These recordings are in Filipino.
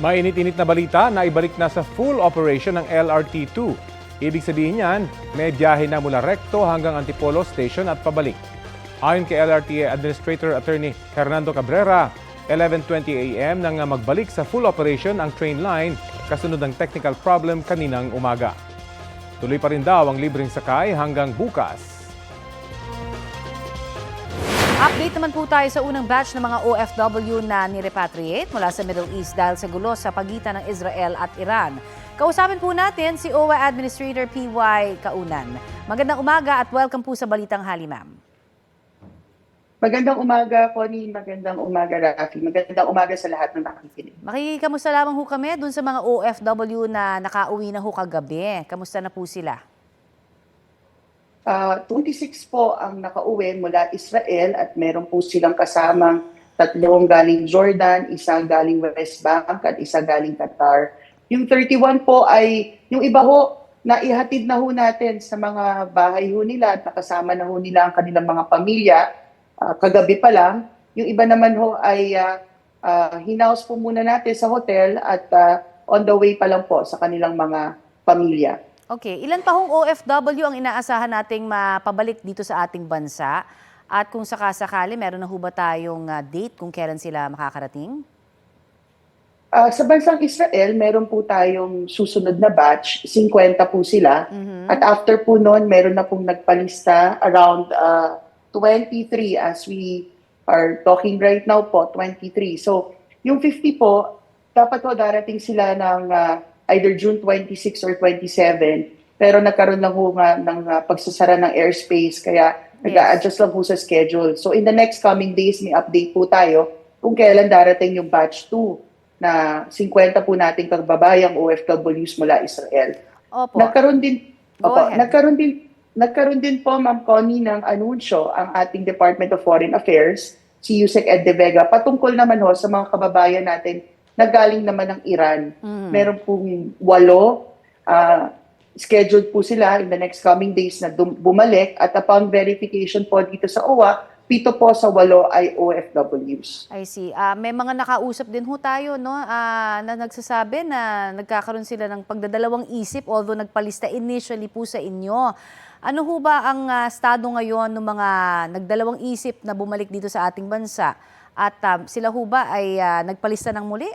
Mainit-init na balita na ibalik na sa full operation ng LRT2. Ibig sabihin niyan, may biyahe na mula Recto hanggang Antipolo Station at pabalik. Ayon kay LRTA Administrator Attorney Hernando Cabrera, 11.20 a.m. nang magbalik sa full operation ang train line kasunod ng technical problem kaninang umaga. Tuloy pa rin daw ang libreng sakay hanggang bukas. Update naman po tayo sa unang batch ng mga OFW na nirepatriate mula sa Middle East dahil sa gulo sa pagitan ng Israel at Iran. Kausapin po natin si OWA Administrator PY Kaunan. Magandang umaga at welcome po sa Balitang Hali, ma'am. Magandang umaga, Connie. Magandang umaga, Rafi. Magandang umaga sa lahat ng nakikinig. Makikamusta lamang ho kami dun sa mga OFW na nakauwi na ho kagabi. Kamusta na po sila? Ah, 26 po ang nakauwi mula Israel at meron po silang kasamang tatlong galing Jordan, isang galing West Bank at isa galing Qatar. Yung 31 po ay yung iba ho na ihatid na ho natin sa mga bahay ho nila at nakasama na ho nila ang kanilang mga pamilya ah, kagabi pa lang. Yung iba naman ho ay uh, hinaus po muna natin sa hotel at ah, on the way pa lang po sa kanilang mga pamilya. Okay, ilan pa hong OFW ang inaasahan nating mapabalik dito sa ating bansa? At kung sakasakali, meron na ho ba tayong ah, date kung kailan sila makakarating? Ah, sa bansang Israel, meron po tayong susunod na batch, 50 po sila. Mhm. At after po noon, meron na pong nagpalista around ah, 23 as we are talking right now po, 23. So, yung 50 po, dapat po darating sila ng ah, either June 26 or 27. Pero nagkaroon lang po nga ng ah, pagsasara ng airspace, kaya nag-a-adjust lang po sa schedule. So, in the next coming days, may update po tayo kung kailan darating yung batch 2 na 50 po nating kababayang OFWs mula Israel. Opo. Nagkaroon din Go Opo, ahead. nagkaroon din nagkaroon din po Ma'am Connie ng anunsyo ang ating Department of Foreign Affairs si Yusek Ed De Vega patungkol naman ho sa mga kababayan natin na galing naman ng Iran. Mhm. Meron pong walo ah, scheduled po sila in the next coming days na bumalik at upon verification po dito sa OWA, pito po sa walo ay OFWs. I see. Ah, may mga nakausap din ho tayo no, ah, na nagsasabi na nagkakaroon sila ng pagdadalawang isip although nagpalista initially po sa inyo. Ano ho ba ang ah, estado ngayon ng mga nagdalawang isip na bumalik dito sa ating bansa? At ah, sila ho ba ay ah, nagpalista ng muli?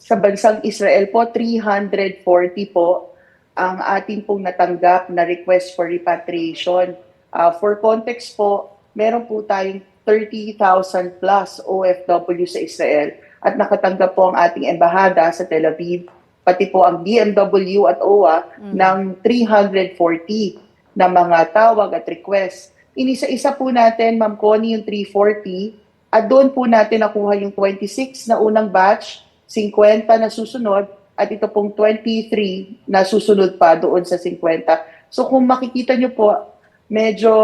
Sa bansang Israel po, 340 po ang ating pong natanggap na request for repatriation. Uh, for context po, meron po tayong 30,000 plus OFW sa Israel at nakatanggap po ang ating embahada sa Tel Aviv, pati po ang DMW at OWA ng 340 na mga tawag at request. Inisa-isa po natin, Ma'am Connie, yung 340 at doon po natin nakuha yung 26 na unang batch 50 na susunod at ito pong 23 na susunod pa doon sa 50. So kung makikita nyo po, medyo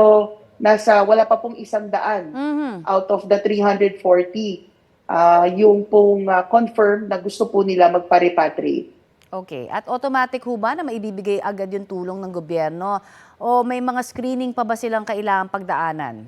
nasa wala pa pong isang daan Mhm. out of the 340 ah yung pong ah, confirm na gusto po nila magpa-repatriate. Okay. At automatic ho ba na maibibigay agad yung tulong ng gobyerno? O may mga screening pa ba silang kailangang pagdaanan?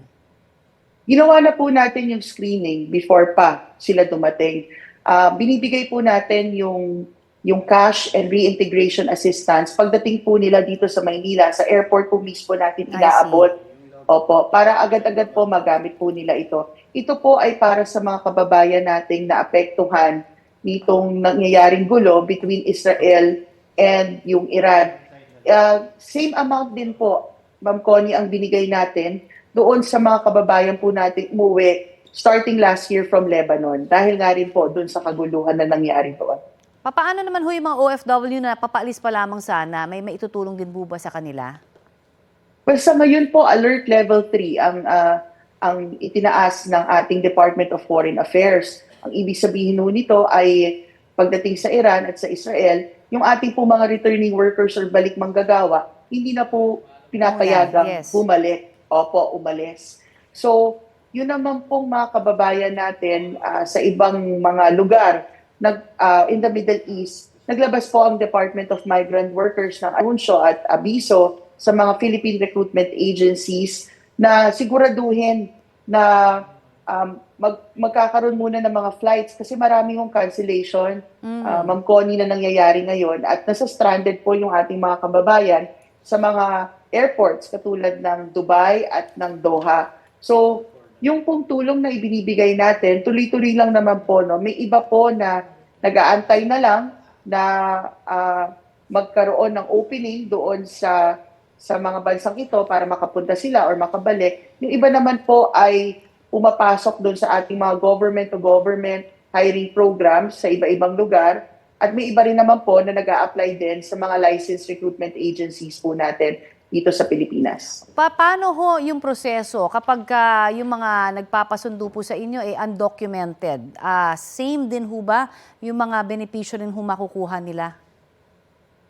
Ginawa na po natin yung screening before pa sila dumating. Ah, binibigay po natin yung yung cash and reintegration assistance pagdating po nila dito sa Maynila, sa airport po mismo natin inaabot. Opo, para agad-agad po magamit po nila ito. Ito po ay para sa mga kababayan nating naapektuhan nitong nangyayaring gulo between Israel and yung Iran. Uh, same amount din po, Ma'am Connie, ang binigay natin doon sa mga kababayan po natin umuwi starting last year from Lebanon dahil nga rin po doon sa kaguluhan na nangyari doon. Papaano naman ho yung mga OFW na papaalis pa lamang sana? May maitutulong din po ba sa kanila? Well, sa ngayon po, alert level 3 ang ah, ang itinaas ng ating Department of Foreign Affairs. Ang ibig sabihin nun nito ay pagdating sa Iran at sa Israel, yung ating po mga returning workers or balik manggagawa, hindi na po pinapayagang Yes. bumalik. Opo, umalis. So, yun naman pong mga kababayan natin ah, sa ibang mga lugar nag, ah, in the Middle East, naglabas po ang Department of Migrant Workers ng anunsyo at abiso sa mga Philippine recruitment agencies na siguraduhin na um, mag, magkakaroon muna ng mga flights kasi marami yung cancellation. Ah, Ma'am Connie na nangyayari ngayon at nasa stranded po yung ating mga kababayan sa mga airports katulad ng Dubai at ng Doha. So, yung pong tulong na ibinibigay natin, tuloy-tuloy lang naman po, no? May iba po na nag-aantay na lang na ah, magkaroon ng opening doon sa sa mga bansang ito para makapunta sila or makabalik. Yung iba naman po ay pumapasok doon sa ating mga government to government hiring programs sa iba-ibang lugar. At may iba rin naman po na nag apply din sa mga licensed recruitment agencies po natin dito sa Pilipinas. Pa- paano ho yung proseso kapag ka yung mga nagpapasundo po sa inyo ay undocumented? Ah, same din ho ba yung mga benepisyo rin ho makukuha nila?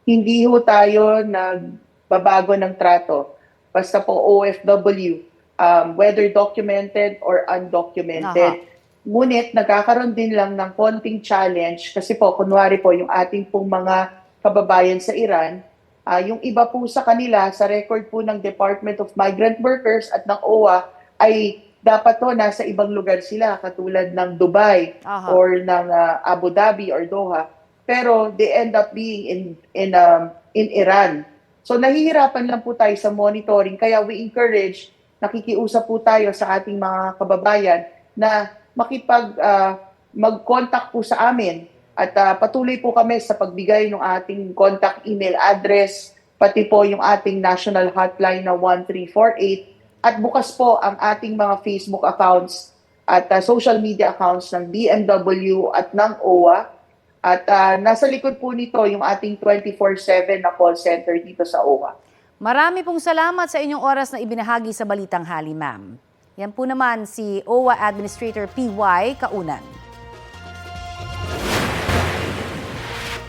Hindi ho tayo nagbabago ng trato. Basta po OFW, um, whether documented or undocumented. Ngunit nagkakaroon din lang ng konting challenge kasi po, kunwari po, yung ating pong mga kababayan sa Iran, ah, yung iba po sa kanila, sa record po ng Department of Migrant Workers at ng OWA, ay dapat to nasa ibang lugar sila, katulad ng Dubai Aha. or ng ah, Abu Dhabi or Doha. Pero they end up being in, in, um, in Iran. So nahihirapan lang po tayo sa monitoring, kaya we encourage, nakikiusap po tayo sa ating mga kababayan na makipag ah, mag-contact po sa amin at ah, patuloy po kami sa pagbigay ng ating contact email address, pati po yung ating national hotline na 1348 at bukas po ang ating mga Facebook accounts at ah, social media accounts ng BMW at ng OWA. At ah, nasa likod po nito yung ating 24-7 na call center dito sa OWA. Marami pong salamat sa inyong oras na ibinahagi sa Balitang Hali, ma'am. Yan po naman si OWA Administrator PY Kaunan.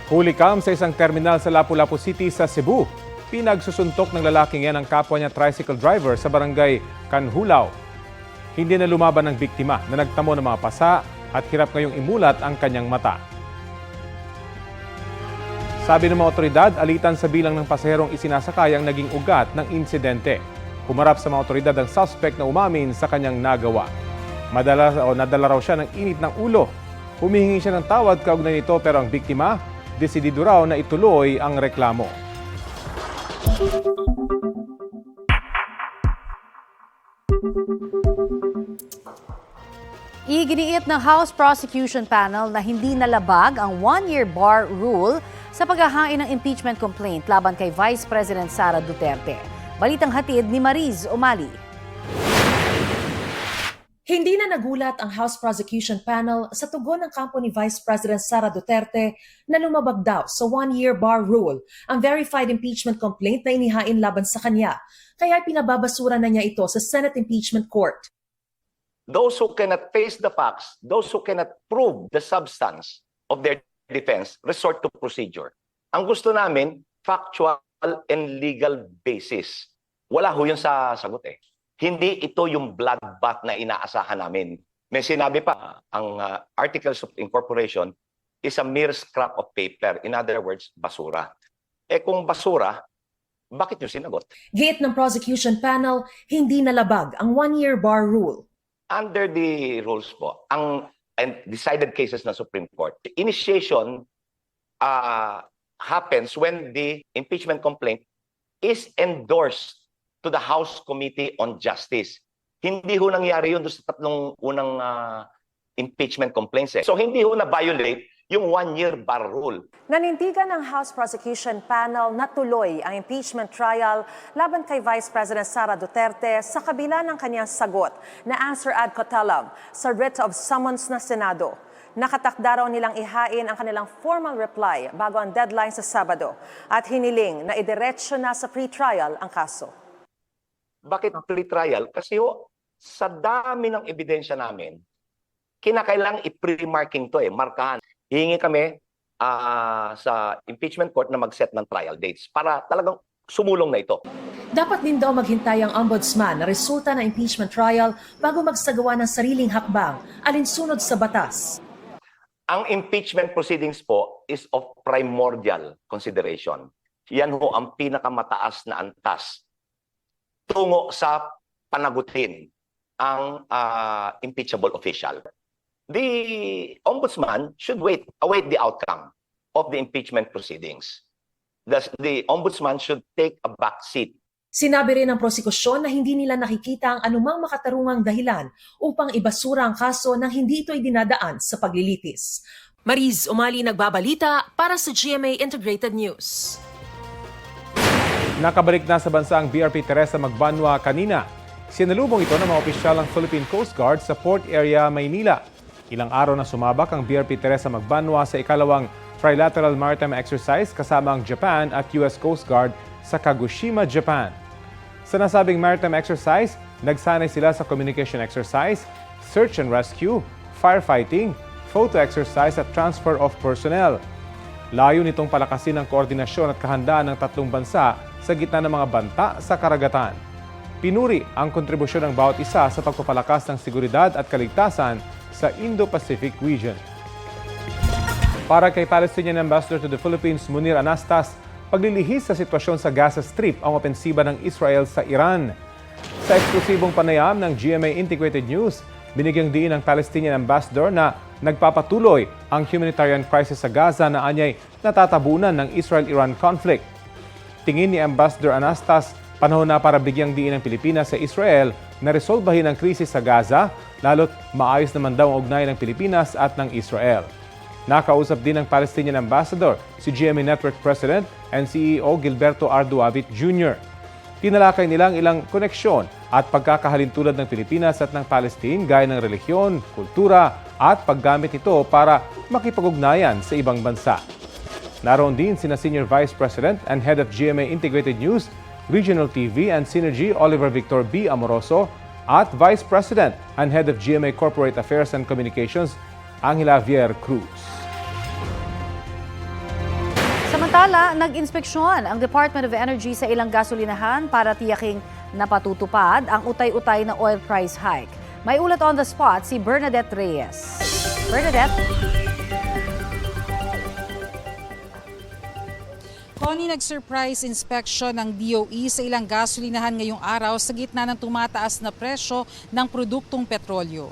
Huli kam sa isang terminal sa Lapu-Lapu City sa Cebu. Pinagsusuntok ng lalaking yan ang kapwa niya tricycle driver sa barangay Kanhulaw. Hindi na lumaban ng biktima na nagtamo ng mga pasa at hirap ngayong imulat ang kanyang mata. Sabi ng mga otoridad, alitan sa bilang ng pasaherong isinasakay ang naging ugat ng insidente. Humarap sa mga otoridad ang suspect na umamin sa kanyang nagawa. Madala o nadala raw siya ng init ng ulo. Humihingi siya ng tawad kaugnay nito pero ang biktima, desidido raw na ituloy ang reklamo. Iginiit ng House Prosecution Panel na hindi nalabag ang one-year bar rule sa paghahain ng impeachment complaint laban kay Vice President Sara Duterte. Balitang hatid ni Mariz Umali. Hindi na nagulat ang House Prosecution Panel sa tugon ng kampo ni Vice President Sara Duterte na lumabag daw sa one-year bar rule ang verified impeachment complaint na inihain laban sa kanya. Kaya pinababasura na niya ito sa Senate Impeachment Court. those who cannot face the facts, those who cannot prove the substance of their defense, resort to procedure. Ang gusto namin, factual and legal basis. Wala ho yun sa sagot eh. Hindi ito yung bloodbath na inaasahan namin. May sinabi pa, ang uh, Articles of Incorporation is a mere scrap of paper. In other words, basura. Eh kung basura, bakit nyo sinagot? Giit ng prosecution panel, hindi nalabag ang one-year bar rule. under the rules po, ang and decided cases ng Supreme Court, the initiation uh, happens when the impeachment complaint is endorsed to the House Committee on Justice. Hindi ho nangyari yun sa tatlong unang ah, impeachment complaints. Eh. So hindi ho na-violate yung one-year bar rule. Nanindigan ng House Prosecution Panel na tuloy ang impeachment trial laban kay Vice President Sara Duterte sa kabila ng kanyang sagot na answer ad cotelum sa writ of summons na Senado. Nakatakda raw nilang ihain ang kanilang formal reply bago ang deadline sa Sabado at hiniling na idiretsyo na sa pre-trial ang kaso. Bakit pre-trial? Kasi ho, sa dami ng ebidensya namin, kinakailang i-pre-marking to eh, markahan. Hihingi kami ah, sa impeachment court na mag-set ng trial dates para talagang sumulong na ito. Dapat din daw maghintay ang ombudsman na resulta ng impeachment trial bago magsagawa ng sariling hakbang alinsunod sa batas. Ang impeachment proceedings po is of primordial consideration. Yan ho ang pinakamataas na antas tungo sa panagutin ang ah, impeachable official. The ombudsman should wait await the outcome of the impeachment proceedings. The, the ombudsman should take a back seat Sinabi rin ng prosekusyon na hindi nila nakikita ang anumang makatarungang dahilan upang ibasura ang kaso nang hindi ito ay dinadaan sa paglilitis. Mariz Umali nagbabalita para sa GMA Integrated News. Nakabalik na sa bansa ang BRP Teresa Magbanwa kanina. Sinalubong ito ng mga opisyal ng Philippine Coast Guard sa Port Area, Maynila. Ilang araw na sumabak ang BRP Teresa Magbanwa sa ikalawang Trilateral Maritime Exercise kasama ang Japan at US Coast Guard sa Kagoshima, Japan. Sa nasabing maritime exercise, nagsanay sila sa communication exercise, search and rescue, firefighting, photo exercise at transfer of personnel. Layo nitong palakasin ang koordinasyon at kahandaan ng tatlong bansa sa gitna ng mga banta sa karagatan. Pinuri ang kontribusyon ng bawat isa sa pagpapalakas ng seguridad at kaligtasan sa Indo-Pacific region. Para kay Palestinian Ambassador to the Philippines, Munir Anastas, paglilihis sa sitwasyon sa Gaza Strip ang opensiba ng Israel sa Iran. Sa eksklusibong panayam ng GMA Integrated News, binigyang diin ng Palestinian Ambassador na nagpapatuloy ang humanitarian crisis sa Gaza na anyay natatabunan ng Israel-Iran conflict. Tingin ni Ambassador Anastas, panahon na para bigyang diin ng Pilipinas sa Israel na resolbahin ang krisis sa Gaza, lalo't maayos naman daw ang ugnayan ng Pilipinas at ng Israel. Nakausap din ng Palestinian Ambassador si GMA Network President and CEO Gilberto Arduavit Jr. Tinalakay nilang ilang koneksyon at pagkakahalintulad ng Pilipinas at ng Palestine gaya ng relihiyon, kultura at paggamit ito para makipag-ugnayan sa ibang bansa. Naroon din sina Senior Vice President and Head of GMA Integrated News, Regional TV and Synergy Oliver Victor B. Amoroso at Vice President and Head of GMA Corporate Affairs and Communications, Angela Vier Cruz. Samantala, nag-inspeksyon ang Department of Energy sa ilang gasolinahan para tiyaking napatutupad ang utay-utay na oil price hike. May ulat on the spot si Bernadette Reyes. Bernadette? Connie, nag-surprise inspection ng DOE sa ilang gasolinahan ngayong araw sa gitna ng tumataas na presyo ng produktong petrolyo.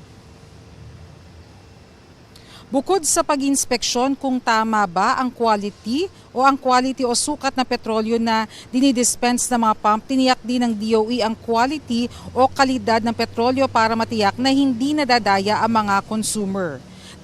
Bukod sa pag-inspeksyon kung tama ba ang quality o ang quality o sukat na petrolyo na dinidispense ng mga pump, tiniyak din ng DOE ang quality o kalidad ng petrolyo para matiyak na hindi nadadaya ang mga consumer.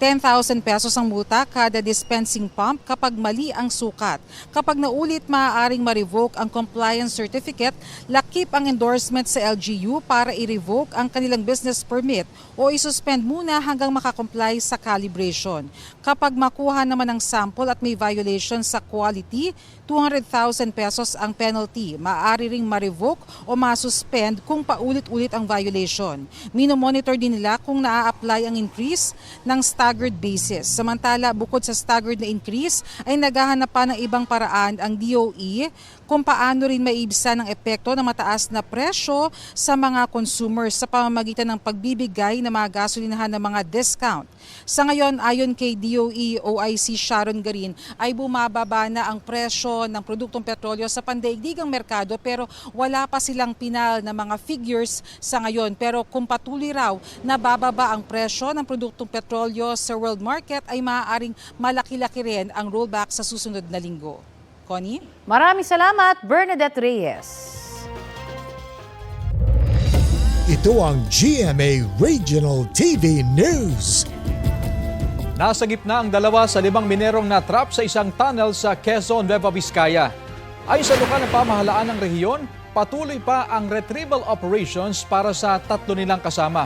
10,000 pesos ang multa kada dispensing pump kapag mali ang sukat. Kapag naulit, maaaring ma-revoke ang compliance certificate, lakip ang endorsement sa LGU para i-revoke ang kanilang business permit o isuspend muna hanggang makakomply sa calibration. Kapag makuha naman ang sample at may violation sa quality, 200,000 pesos ang penalty. Maaari ring ma-revoke o ma-suspend kung paulit-ulit ang violation. Minomonitor din nila kung naa-apply ang increase ng staggered basis. Samantala, bukod sa staggered na increase, ay naghahanap pa ng ibang paraan ang DOE kung paano rin maibsan ang epekto ng mataas na presyo sa mga consumers sa pamamagitan ng pagbibigay ng mga gasolinahan ng mga discount. Sa ngayon, ayon kay DOE OIC Sharon Garin, ay bumababa na ang presyo ng produktong petrolyo sa pandaigdigang merkado pero wala pa silang pinal na mga figures sa ngayon. Pero kung patuloy raw na bababa ang presyo ng produktong petrolyo sa world market ay maaaring malaki-laki rin ang rollback sa susunod na linggo. Connie? Maraming salamat, Bernadette Reyes. Ito ang GMA Regional TV News. Nasa gitna ang dalawa sa limang minerong na-trap sa isang tunnel sa Quezon, Nueva Vizcaya. Ayon sa lokal na pamahalaan ng rehiyon, patuloy pa ang retrieval operations para sa tatlo nilang kasama.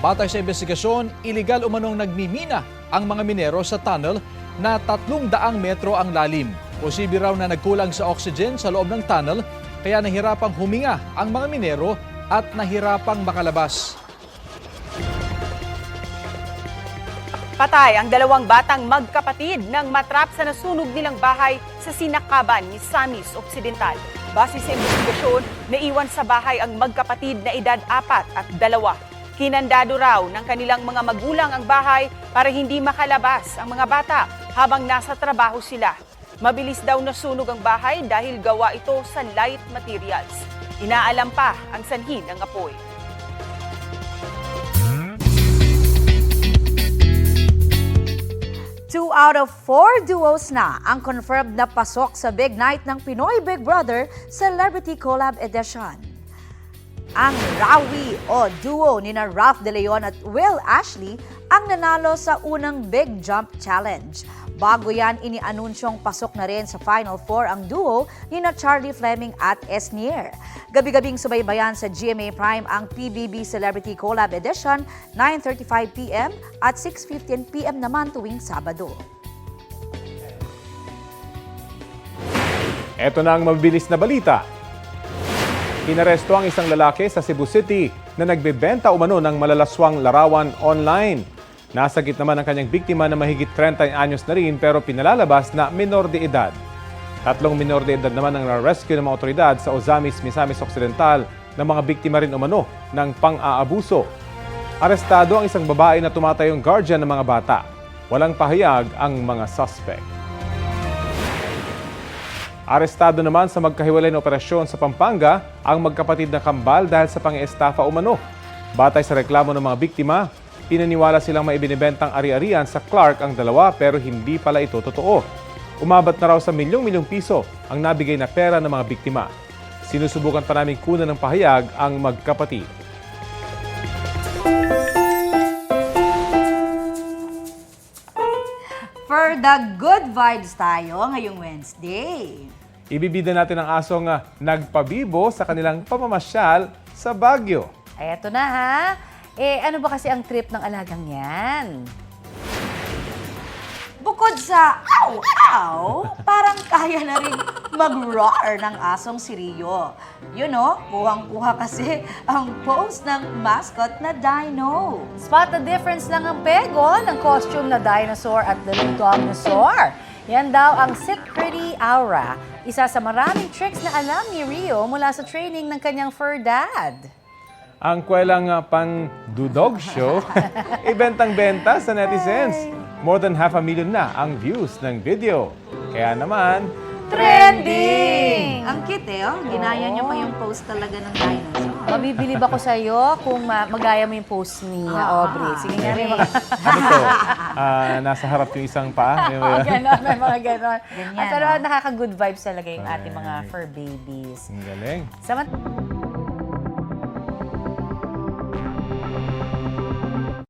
Batay sa investigasyon, iligal umanong nagmimina ang mga minero sa tunnel na tatlong daang metro ang lalim. Posible raw na nagkulang sa oxygen sa loob ng tunnel kaya nahirapang huminga ang mga minero at nahirapang makalabas. Patay ang dalawang batang magkapatid nang matrap sa nasunog nilang bahay sa Sinakaban, Misamis Occidental. Base sa investigasyon, naiwan sa bahay ang magkapatid na edad apat at dalawa. Kinandado raw ng kanilang mga magulang ang bahay para hindi makalabas ang mga bata habang nasa trabaho sila. Mabilis daw nasunog ang bahay dahil gawa ito sa light materials. Inaalam pa ang sanhi ng apoy. Out of four duos na ang confirmed na pasok sa big night ng Pinoy Big Brother Celebrity Collab Edition. Ang Rawi o duo ni na Ralph De Leon at Will Ashley ang nanalo sa unang Big Jump Challenge. Bago yan, inianunsyong pasok na rin sa Final Four ang duo ni na Charlie Fleming at Esnier. Gabi-gabing subaybayan sa GMA Prime ang PBB Celebrity Collab Edition, 9.35pm at 6.15pm naman tuwing Sabado. Ito na ang mabilis na balita. Inaresto ang isang lalaki sa Cebu City na nagbebenta umano ng malalaswang larawan online. Nasagit naman ang kanyang biktima na mahigit 30 anyos na rin pero pinalalabas na minor de edad. Tatlong minor de edad naman ang na-rescue ng mga otoridad sa Ozamis, Misamis Occidental ng mga biktima rin umano ng pang-aabuso. Arestado ang isang babae na tumatayong guardian ng mga bata. Walang pahayag ang mga suspect. Arestado naman sa magkahiwalay na operasyon sa Pampanga ang magkapatid na kambal dahil sa pang-estafa umano. Batay sa reklamo ng mga biktima, pinaniwala silang may binibentang ari-arian sa Clark ang dalawa pero hindi pala ito totoo. Umabot na raw sa milyong-milyong piso ang nabigay na pera ng mga biktima. Sinusubukan pa namin kunan ng pahayag ang magkapatid. For the good vibes tayo ngayong Wednesday. Ibibida natin ang asong ah, nagpabibo sa kanilang pamamasyal sa Baguio. Ay, eto na ha. Eh, ano ba kasi ang trip ng alagang yan? Bukod sa ow-ow, parang kaya na rin mag-roar ng asong si Rio. You know, kuhang-kuha kasi ang pose ng mascot na dino. Spot the difference lang ang pego ng costume na dinosaur at the dinosaur. Yan daw ang Sick Pretty Aura, isa sa maraming tricks na alam ni Rio mula sa training ng kanyang fur dad. Ang kwelang uh, pang dudog show, ibentang-benta sa netizens. More than half a million na ang views ng video. Kaya naman, Trending! Ang cute eh, oh. Ginaya niya pa yung post talaga ng dinosaur. Mabibilib ako sa'yo kung ma- magaya mo yung post ni uh, Aubrey. Sige nga rin. ano to? Ah, nasa harap yung isang paa. Oo, ganon, may mga ganon. Ganyan, Ah, pero no? nakaka-good vibes talaga yung ating mga fur babies. Ang galing. Samant-